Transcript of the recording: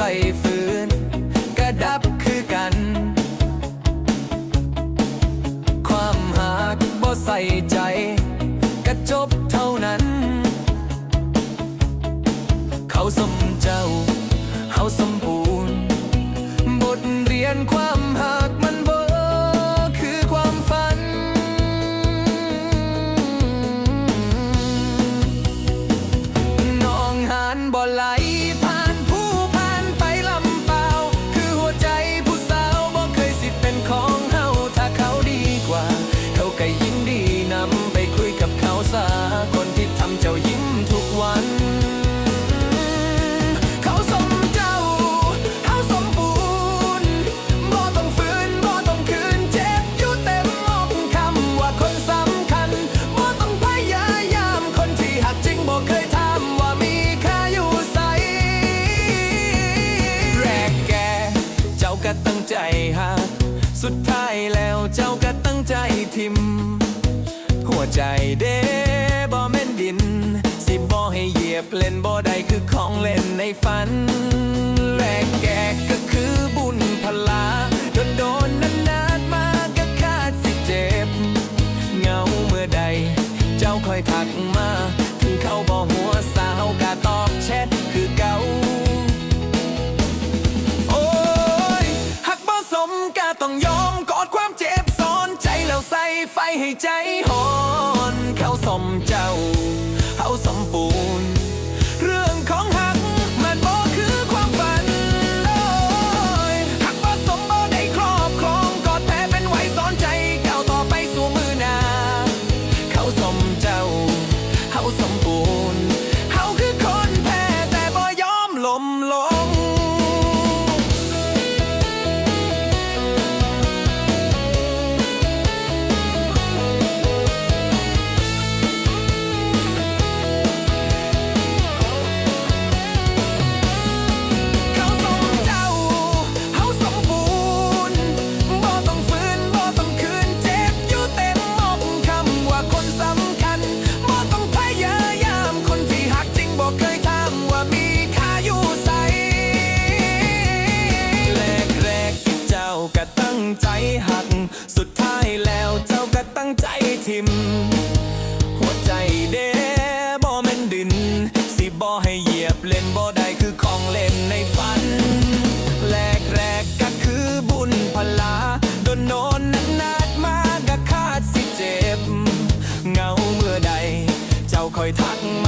ใส่ฟืนกระดับคือกัน ความหากบ่ใส่ใจกระจบเท่านั้น เขาสมเจ้า เขาสมบูรณ์ บทเรียนความหา ใจหักสุดท้ายแล้วเจ้าก็ตั้งใจทิม หัวใจเด้บอแม่นดิน สิบ่ให้เหยียบเล่นบ่ใดคือของเล่นในฝันแลกแกกก็คือบุญพลาโดนโดนนาน ไฟให้ใจโห ม หัวใจเด้บ่แม่นดิน สิบอให้เหยียบเล่นบอได้คือของเล่นในฝันแรกแรกก็คือบุญพลาโดนโนนนาดมากก็คาดสิเจ็บ เงาเมื่อใด เจ้าคอยทักมา